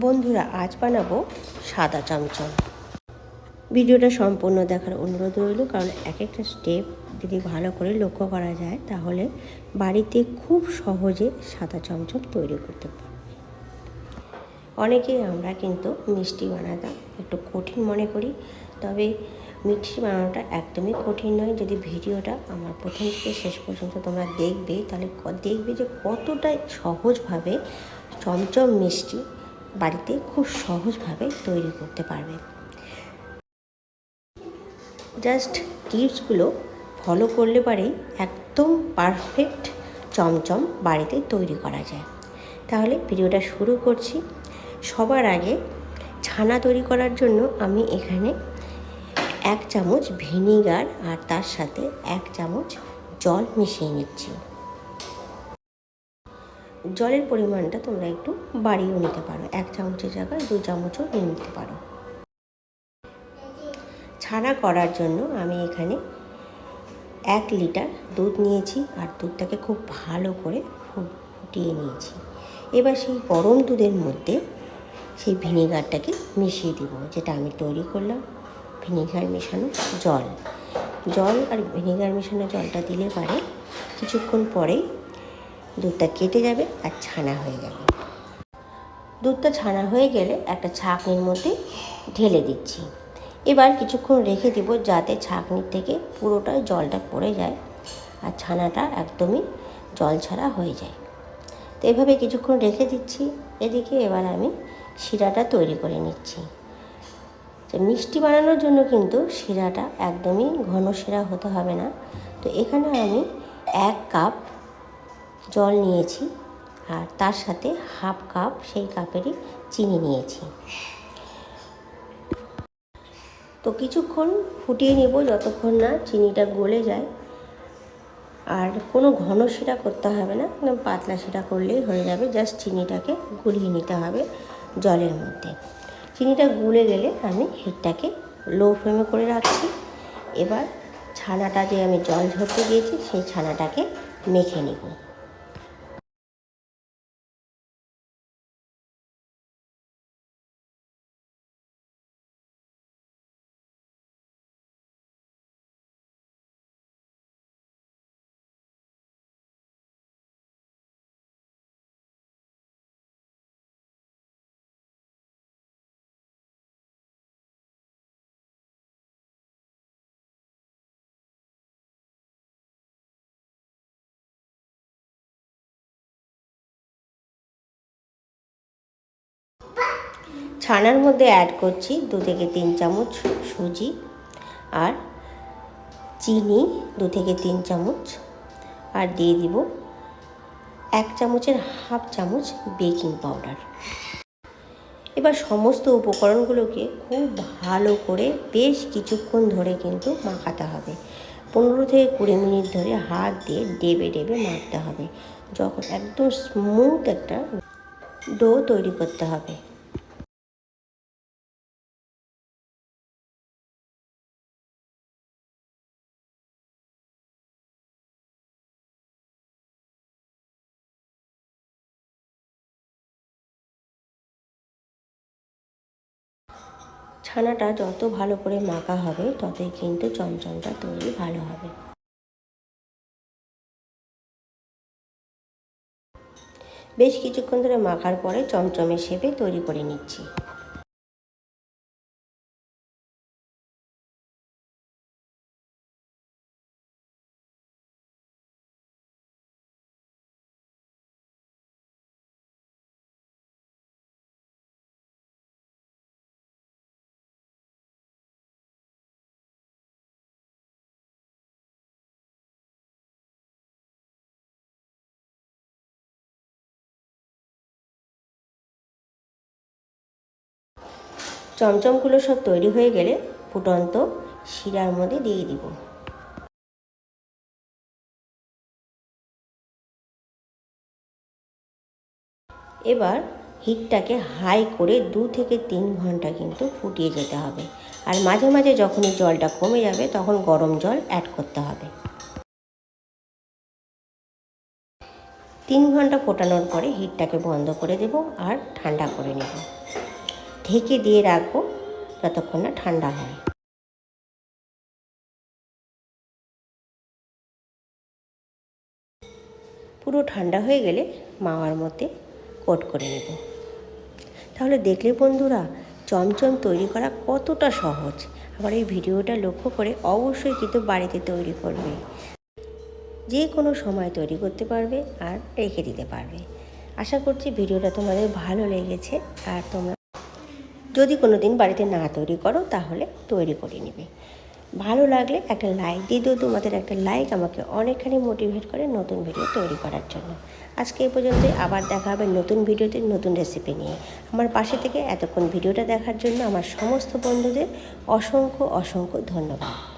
বন্ধুরা, আজ বানাবো সাদা চমচম ভিডিওটা সম্পূর্ণ দেখার অনুরোধ রইল, কারণ এক একটা স্টেপ যদি ভালো করে লক্ষ্য করা যায়, তাহলে বাড়িতে খুব সহজে সাদা চমচম তৈরি করতে পারবে। অনেকেই আমরা কিন্তু মিষ্টি বানাতে একটু কঠিন মনে করি, তবে মিষ্টি বানানোটা একদমই কঠিন নয়। যদি ভিডিওটা আমার প্রথম থেকে শেষ পর্যন্ত তোমরা দেখবে, তাহলে দেখবে যে কতটা সহজভাবে চমচম মিষ্টি বাড়িতে খুব সহজভাবে তৈরি করতে পারবে। জাস্ট টিপসগুলো ফলো করলে পারেই একদম পারফেক্ট চমচম বাড়িতে তৈরি করা যায়। তাহলে ভিডিওটা শুরু করছি। সবার আগে ছানা তৈরি করার জন্য আমি এখানে এক চামচ ভিনিগার আর তার সাথে এক চামচ জল মিশিয়ে নিচ্ছি। জলের পরিমাণটা তোমরা একটু বাড়িয়েও নিতে পারো। এক চামচের জায়গায় দু চামচও নিয়ে নিতে পারো। ছানা করার জন্য আমি এখানে এক লিটার দুধ নিয়েছি আর দুধটাকে খুব ভালো করে ফুটিয়ে নিয়েছি। এবার সেই গরম দুধের মধ্যে সেই ভিনেগারটাকে মিশিয়ে দিব, যেটা আমি তৈরি করলাম, ভিনেগার মেশানো জল। জল আর ভিনেগার মেশানো জলটা দিলে পারে কিছুক্ষণ পরেই দুধটা কেটে যাবে আর ছানা হয়ে যাবে। দুধটা ছানা হয়ে গেলে একটা ছাঁকনির মধ্যে ঢেলে দিচ্ছি। এবার কিছুক্ষণ রেখে দিব যাতে ছাঁকনির থেকে পুরোটা জলটা পড়ে যায় আর ছানাটা একদমই জল ছাড়া হয়ে যায়। তো এভাবে কিছুক্ষণ রেখে দিচ্ছি। এদিকে এবার আমি শিরাটা তৈরি করে নিচ্ছি। মিষ্টি বানানোর জন্য কিন্তু শিরাটা একদমই ঘন শিরা হতে হবে না। তো এখানে আমি এক কাপ জল নিয়েছি আর তার সাথে হাফ কাপ সেই কাপেরই চিনি নিয়েছি। তো কিছুক্ষণ ফুটিয়ে নেব যতক্ষণ না চিনিটা গলে যায়। আর কোনো ঘন শিরা করতে হবে না, একদম পাতলা শিরা করলেই হয়ে যাবে। জাস্ট চিনিটাকে গুলিয়ে নিতে হবে জলের মধ্যে। চিনিটা গুলে গেলে আমি হিটটাকে লো ফ্লেমে করে রাখছি। এবার ছানাটা যে আমি জল ঝরতে দিয়েছি, সেই ছানাটাকে মেখে নেব। ছানার মধ্যে অ্যাড করছি দু থেকে তিন চামচ সুজি আর চিনি দু থেকে তিন চামচ আর দিয়ে দিব এক চামচের হাফ চামচ বেকিং পাউডার এবার সমস্ত উপকরণগুলোকে খুব ভালো করে বেশ কিছুক্ষণ ধরে কিন্তু মাখাতে হবে। পনেরো থেকে কুড়ি মিনিট ধরে হাত দিয়ে ডেবে ডেবে মাখতে হবে। যখন একদম স্মুথ একটা ডো তৈরি করতে হবে। ছানাটা যত ভালো করে মাখা হবে, ততই কিন্তু চমচমটা তৈরি ভালো হবে। বেশ কিছুক্ষণ ধরে মাখার পরে চমচমের শেপে তৈরি করে নিচ্ছি। চমচমগুলো সব তৈরি হয়ে গেলে ফুটন্ত শিরার মধ্যে দিয়ে দিব। এবার হিটটাকে হাই করে দু থেকে তিন ঘণ্টা কিন্তু ফুটিয়ে যেতে হবে। আর মাঝে মাঝে যখনই জলটা কমে যাবে তখন গরম জল অ্যাড করতে হবে। তিন ঘণ্টা ফোটানোর পরে হিটটাকে বন্ধ করে দেব আর ঠান্ডা করে নেব। ঢেকে দিয়ে রাখব যতক্ষণ না ঠান্ডা হয়। পুরো ঠান্ডা হয়ে গেলে মাওয়ার মধ্যে কোট করে নেব। তাহলে দেখলে বন্ধুরা, চমচম তৈরি করা কতটা সহজ। আবার এই ভিডিওটা লক্ষ্য করে অবশ্যই কিন্তু বাড়িতে তৈরি করবে। যে কোনো সময় তৈরি করতে পারবে আর রেখে দিতে পারবে। আশা করছি ভিডিওটা তোমাদের ভালো লেগেছে আর তোমরা যদি কোনো দিন বাড়িতে না তৈরি করো, তাহলে তৈরি করে নেবে। ভালো লাগলে একটা লাইক দিয়ে দিও। তোমাদের একটা লাইক আমাকে অনেকখানি মোটিভেট করে নতুন ভিডিও তৈরি করার জন্য। আজকে এ পর্যন্তই। আবার দেখা হবে নতুন ভিডিওতে নতুন রেসিপি নিয়ে। আমার পাশে থেকে এতক্ষণ ভিডিওটা দেখার জন্য আমার সমস্ত বন্ধুদের অসংখ্য অসংখ্য ধন্যবাদ।